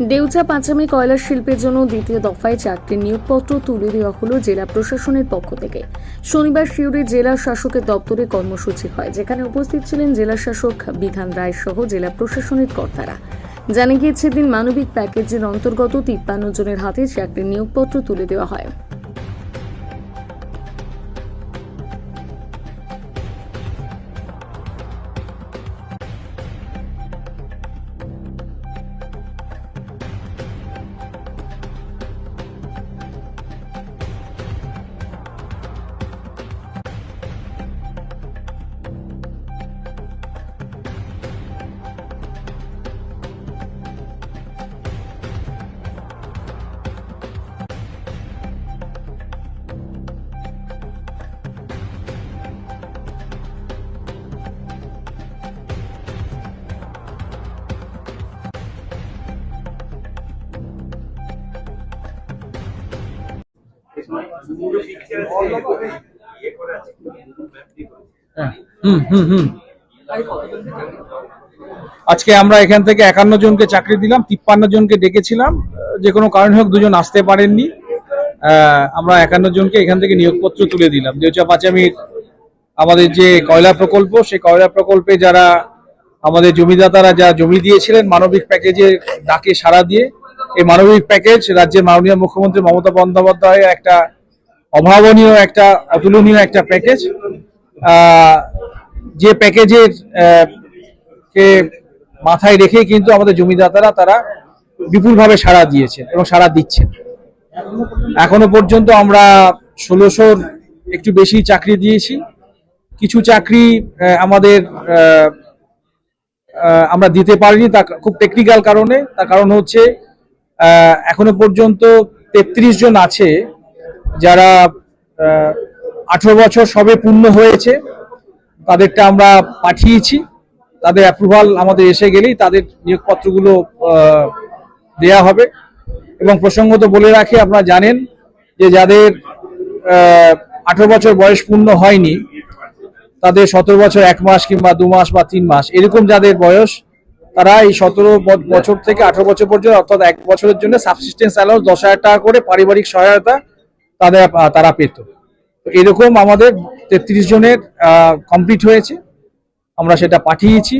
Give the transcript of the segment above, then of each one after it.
দেউচা পাঁচামি কয়লা শিল্পের জন্য দ্বিতীয় দফায় চারটি নিয়োগপত্র তুলে দেওয়া হলো জেলা প্রশাসনের পক্ষ থেকে। শনিবার শিউরি জেলা শাসকের দপ্তরে কর্মসূচি হয়, যেখানে উপস্থিত ছিলেন জেলা শাসক বিধান রায় সহ জেলা প্রশাসনের কর্তারা। জানা গিয়েছে দিন মানবিক প্যাকেজের অন্তর্গত তিপ্পান্ন জনের হাতে চাকরি নিয়োগপত্র তুলে দেওয়া হয়। হুম হুম হুম। আজকে আমরা এখান থেকে একান্ন জনকে চাকরি দিলাম, তিপ্পান্ন জনকে ডেকেছিলাম। যে কোনো কারণ হোক, দুজন আসতে পারেননি। আমরা একান্ন জনকে এখান থেকে নিয়োগপত্র তুলে দিলাম। দেউচা পাঁচামির আমাদের যে কয়লা প্রকল্প, সেই কয়লা প্রকল্পে যারা আমাদের জমিদাতারা যা জমি দিয়েছিলেন, মানবিক প্যাকেজের ডাকে সাড়া দিয়ে এই মানবিক প্যাকেজ রাজ্যের মাননীয় মুখ্যমন্ত্রী মমতা বন্দ্যোপাধ্যায়ের একটা অভাবনীয় একটা, অতুলনীয় একটা প্যাকেজ যে প্যাকেজের কে মাথায় রেখে কিন্তু আমাদের জমিদাতারা তারা বিপুলভাবে সাড়া দিয়েছেন এবং সাড়া দিচ্ছেন। এখনও পর্যন্ত আমরা ষোলোশোর একটু বেশি চাকরি দিয়েছি। কিছু চাকরি আমাদের আমরা দিতে পারিনি তা খুব টেকনিক্যাল কারণে। তার কারণ হচ্ছে এখনও পর্যন্ত তেত্রিশ জন আছে যারা আঠেরো বছর সবে পূর্ণ হয়েছে। তাদেরটা আমরা পাঠিয়েছি। তাদের অ্যাপ্রুভাল আমাদের এসে গেলেই তাদের নিয়োগপত্রগুলো দেয়া হবে। এবং প্রসঙ্গত বলে রাখি, আপনারা জানেন যে যাদের আঠেরো বছর বয়স পূর্ণ হয়নি, তাদের সতেরো বছর এক মাস কিংবা দু মাস বা তিন মাস, এরকম যাদের বয়স তারা এই সতেরো বছর থেকে আঠারো বছর পর্যন্ত, অর্থাৎ এক বছরের জন্য সাবসিস্টেন্স অ্যালাউন্স দশ হাজার টাকা করে পারিবারিক সহায়তা তাদের তারা পেত। তো এরকম আমাদের তেত্রিশ জনের কমপ্লিট হয়েছে। আমরা সেটা পাঠিয়েছি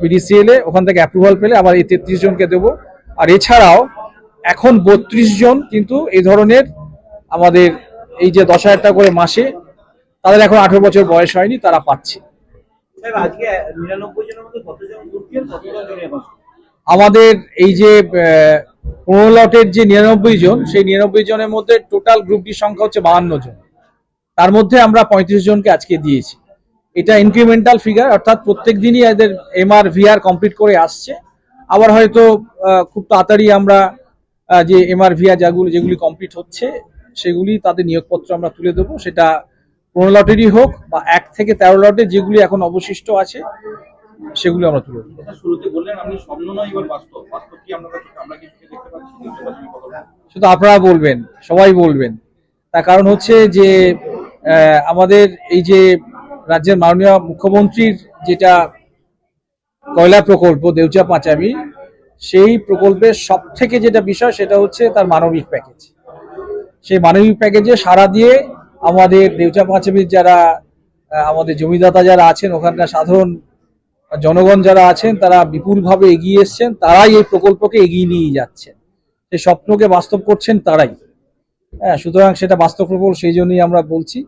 পিডিসিএল এ, ওখান থেকে অ্যাপ্রুভাল পেলে আবার এই তেত্রিশ জনকে দেবো। আর এছাড়াও এখন বত্রিশ জন কিন্তু এই ধরনের আমাদের এই যে দশ হাজার টাকা করে মাসে, তাদের এখন আঠেরো বছর বয়স হয়নি, তারা পাচ্ছে। আমাদের এই যে পনেরো লটের যে নিরানব্বই জন, সেই নিরানব্বই জনের মধ্যে টোটাল গ্রুপটির সংখ্যা হচ্ছে বাহান্ন জন। তার মধ্যে আমরা পঁয়ত্রিশ জনকে আজকে দিয়েছি। এটা ইনক্রিমেন্টাল ফিগার অর্থাৎ প্রত্যেক দিনই এদের এমআর ভিআর কমপ্লিট করে আসছে। আবার হয়তো খুব তাড়াতাড়ি আমরা যে এমআর ভিআর যেগুলো, যেগুলি কমপ্লিট হচ্ছে, সেগুলি তাদের নিয়োগপত্র আমরা তুলে দেবো। সেটা পনেরো লটেরই হোক বা এক থেকে তেরো লটে যেগুলি এখন অবশিষ্ট আছে সেগুলি আমরা তুলে শুরুতে বললেন আপনি স্বপ্ন নয় এবার বাস্তব। বাস্তব কি আমরা আমরা কি দেখতে পাচ্ছি? দেখতে পাচ্ছি কতটা? শুধু আপনারা বলবেন সবাই বলবেন। তার কারণ হচ্ছে যে আমাদের এই যে রাজ্যের মাননীয় মুখ্যমন্ত্রীর যেটা কয়লা প্রকল্প দেউচা পাঁচামি সেই প্রকল্পের সব থেকে যেটা বিষয় সেটা হচ্ছে তার মানবিক প্যাকেজ। সেই মানবিক প্যাকেজে সারা দিয়ে আমাদের দেউচা পাঁচামির যারা আমাদের জমিদাতা যারা আছেন, ওখানকার সাধারণ জনগণ যারা আছেন, তারা বিপুলভাবে এগিয়ে এসছেন, তারাই এই প্রকল্পকে এগিয়ে নিয়ে যাচ্ছেন সেই স্বপ্নকে বাস্তব করছেন তারাই। হ্যাঁ সুতরাং সেটা বাস্তব প্রকল্প সেই জন্যই আমরা বলছি।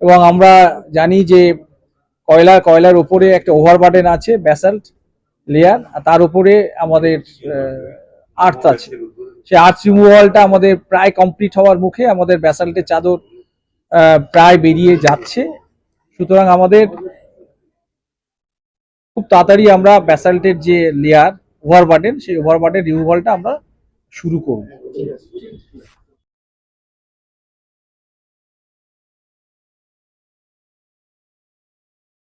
এবং আমরা জানি যে কয়লা, কয়লার উপরে একটা ওভারবার্ডেন আছে ব্যাসাল্ট লেয়ার আর তার উপরে আমাদের আর্থ আছে। সেই আর্থ রিমুভালটা আমাদের প্রায় কমপ্লিট হওয়ার মুখে আমাদের ব্যাসাল্টের চাদর প্রায় বেরিয়ে যাচ্ছে। সুতরাং আমাদের খুব তাড়াতাড়ি আমরা ব্যাসাল্টের যে লেয়ার ওভারবার্ডেন সেই ওভারবার্ডেন রিমুভালটা আমরা শুরু করব।